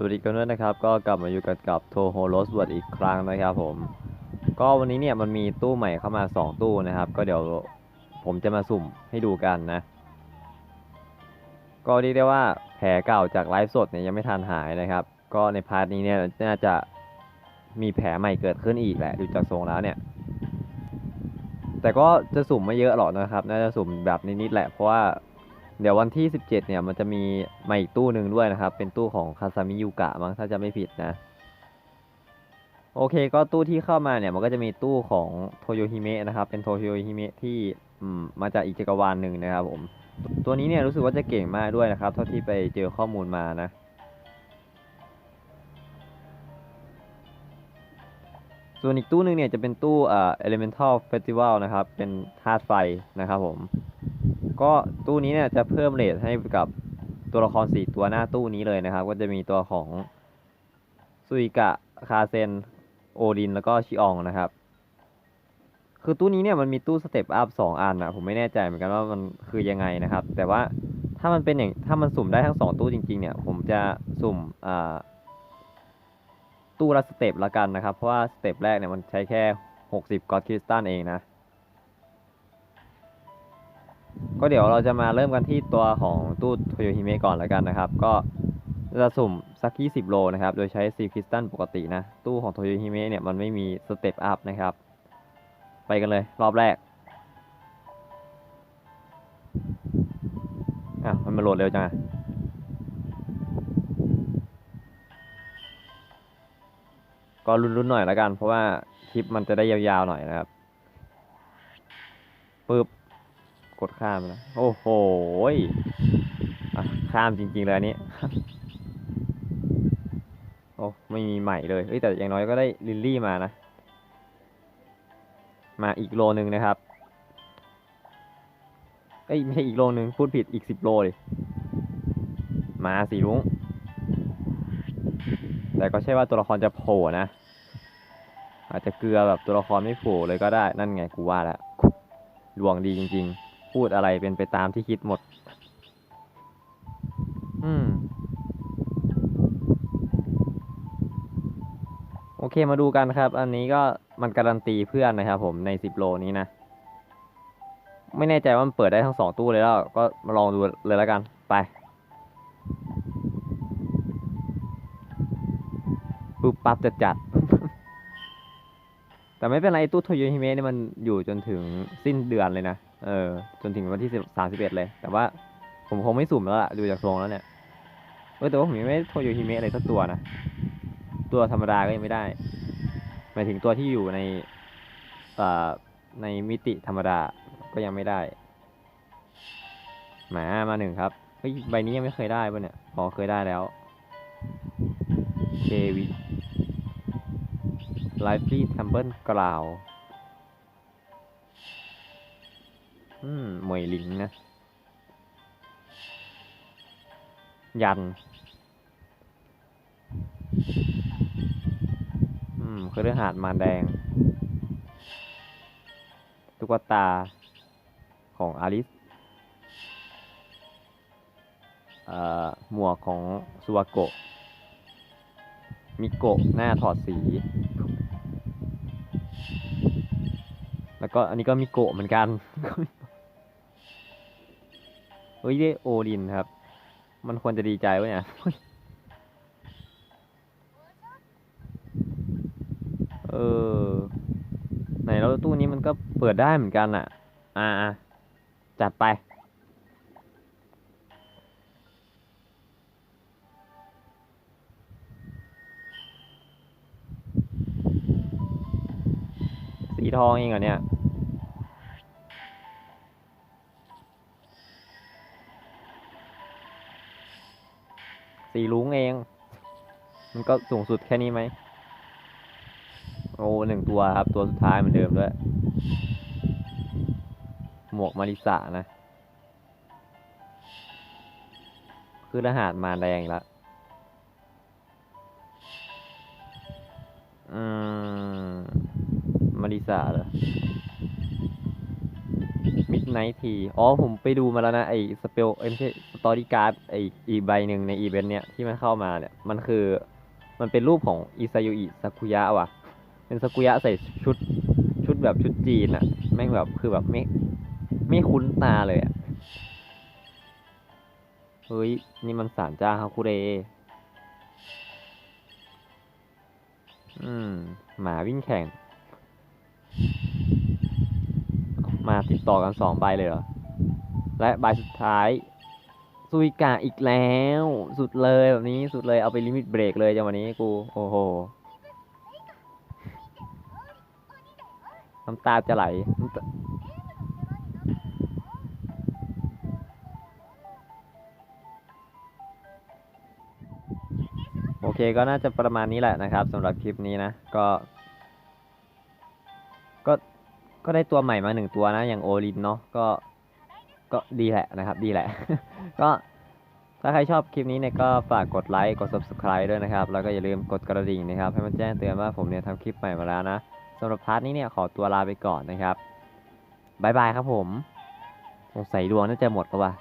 สวัสดีกันด้วยนะครับ ก็กลับมาอยู่กันกับโทโฮโรสวดอีกครั้งนะครับผม ก็วันนี้เนี่ยมันมีตู้ใหม่เข้ามา 2 ตู้นะครับ ก็เดี๋ยวผมจะมาสุ่มให้ดูกันนะ ก็เรียกได้ว่าแผลเก่าจากไลฟ์สดเนี่ยยังไม่ทันหายนะครับ ก็ในพาร์ทนี้เนี่ยน่าจะมีแผลใหม่เกิดขึ้นอีกแหละดูจากทรงแล้วเนี่ย แต่ก็จะสุ่มไม่เยอะหรอกนะครับ น่าจะสุ่มแบบนิดๆแหละเพราะว่า เดี๋ยววันที่ 17 เนี่ยมันจะมีมาอีกตู้หนึ่งด้วยนะครับ เป็นตู้ของคาซามิยูกะมั้งถ้าจะไม่ผิดนะ โอเคก็ตู้ที่เข้ามาเนี่ยมันก็จะมีตู้ของโทโยฮิเมะนะครับ เป็นโทโยฮิเมะที่มาจากอีกจักรวาลหนึ่งนะครับผม ตัวนี้เนี่ยรู้สึกว่าจะเก่งมากด้วยนะครับ เท่าที่ไปเจอข้อมูลมานะส่วนอีกตู้หนึ่งเนี่ยจะเป็นตู้เอ่า Elemental Festival นะครับ เป็นธาตุไฟนะครับผม ก็ตู้นี้เนี่ยจะเพิ่มเรทให้กับตัวละคร4ตัวหน้าตู้นี้เลยนะครับ ก็จะมีตัวของซุยกะคาเซนโอดินแล้วก็ชิอองนะครับ คือตู้นี้เนี่ยมันมีตู้สเต็ปอัพสองอันนะผมไม่แน่ใจเหมือนกันว่ามันคือยังไงนะครับ แต่ว่าถ้ามันเป็นอย่างถ้ามันสุ่มได้ทั้งสองตู้จริง ๆ เนี่ย ผมจะสุ่มอ่าตู้ละสเต็ปละกันนะครับ เพราะว่าสเต็ปแรกเนี่ยมันใช้แค่ 60กอตคริสตัลเองนะ ก็เดี๋ยวเราจะมาเริ่มกันที่ตัวของตู้โทโยฮิเมะก่อนละกันนะครับ ก็จะสุ่มสัก 20 โลนะครับ โดยใช้ซีคริสตัลปกตินะ ตู้ของโทโยฮิเมะเนี่ยมันไม่มีสเต็ปอัพนะครับ ไปกันเลยรอบแรก อะ มันมาโหลดเร็วจังอะก็รุนๆหน่อยละกัน เพราะว่าคลิปมันจะได้ยาวๆหน่อยนะครับปึ๊บ กดข้ามนะ โอ้โหข้ามจริง ๆ เลยอันนี้ โอ้ ไม่มีใหม่เลย เฮ้ย แต่อย่างน้อยก็ได้ลิลลี่มานะ มาอีกโลนึงนะครับ เอ้ย ไม่ใช่อีกโลนึง พูดผิดอีกสิบโลเลย มาสีรุ้ง แต่ก็ใช่ว่าตัวละครจะโผล่นะ อาจจะเกลือแบบตัวละครไม่โผล่เลยก็ได้ นั่นไงกูว่าแล้วดวงดีจริง ๆ พูดอะไรเป็นไปตามที่คิดหมด อืม โอเคมาดูกันครับ อันนี้ก็มันการันตีเพื่อนนะครับผมในสิบโลนี้นะ ไม่แน่ใจว่ามันเปิดได้ทั้งสองตู้เลยแล้ว ก็มาลองดูเลยแล้วกัน ไปปุ๊บปั๊บจะจัด แต่ไม่เป็นไรตู้โทโยฮิเมะเนี่ยมันอยู่จนถึงสิ้นเดือนเลยนะ เออ จนถึงวันที่สามสิบเอ็ดเลย แต่ว่าผมคงไม่สุ่มแล้วล่ะ ดูจากทรงแล้วเนี่ย เออแต่ว่าผมยังไม่โทโยฮิเมะอะไรสักตัวนะ ตัวธรรมดาก็ยังไม่ได้ หมายถึงตัวที่อยู่ในเอ่อในมิติธรรมดา ก็ยังไม่ได้ หมา มาหนึ่งครับเฮ้ยใบนี้ยังไม่เคยได้ป่ะเนี่ยอ๋อเคยได้แล้วเควิ Lively Temple กล่าว อืมหมวยลิงนะ ยัน อืมคือเรือหาดมารแดง ตุ๊กตาของอาริสหมวกของซูวาโกะ มิโกะหน้าถอดสี แล้วก็อันนี้ก็มิโกะเหมือนกัน เฮ้ยได้โอดินครับ มันควรจะดีใจวะเนี่ย เออ ไหนแล้วตู้นี้มันก็เปิดได้เหมือนกันอะ อ่าอะจัดไป สีทองเองเหรอเนี่ย สีลุงเอง มันก็สูงสุดแค่นี้ไหม โอ้หนึ่งตัวครับ ตัวสุดท้ายเหมือนเดิมด้วย หมวกมาริสานะ คือรหัสมาแรงแล้วอืม มาริสาเหรอ ไนท์ทีอ๋อผมไปดูมาแล้วนะไอ้สเปลเอ้ยไม่ใช่สตอรี่การ์ดไอ้อีกใบหนึ่งในอีเวนต์เนี้ยที่มันเข้ามาเนี่ยมันคือมันเป็นรูปของอิซายุอิซากุยะว่ะ เป็นซากุยะใส่ชุดชุดแบบชุดจีนอะแม่งแบบคือแบบไม่ไม่คุ้นตาเลยอะเฮ้ย นี่มันสารจ้าฮาคุเรอืม หมาวิ่งแข่ง ติดต่อกันสองใบเลยเหรอ และใบสุดท้ายซุยกาอีกแล้ว สุดเลยแบบนี้สุดเลยเอาไปลิมิตเบรกเลยจังวันนี้กู โอ้โหน้ำตาจะไหลโอเคก็น่าจะประมาณนี้แหละนะครับสำหรับคลิปนี้นะ ก็ ก็ ก็ได้ตัวใหม่มาหนึ่งตัวนะ อย่างโอลินเนาะก็ก็ดีแหละนะครับ ดีแหละ ก็ถ้าใครชอบคลิปนี้เนี่ยก็ฝากกดไลค์กด subscribe ด้วยนะครับ แล้วก็อย่าลืมกดกระดิ่งนะครับ ให้มันแจ้งเตือนว่าผมเนี่ยทำคลิปใหม่มาแล้วนะสำหรับพาร์ทนี้เนี่ยขอตัวลาไปก่อนนะครับบายบายครับผม สงสัยดวงน่าจะหมดแล้วว่ะ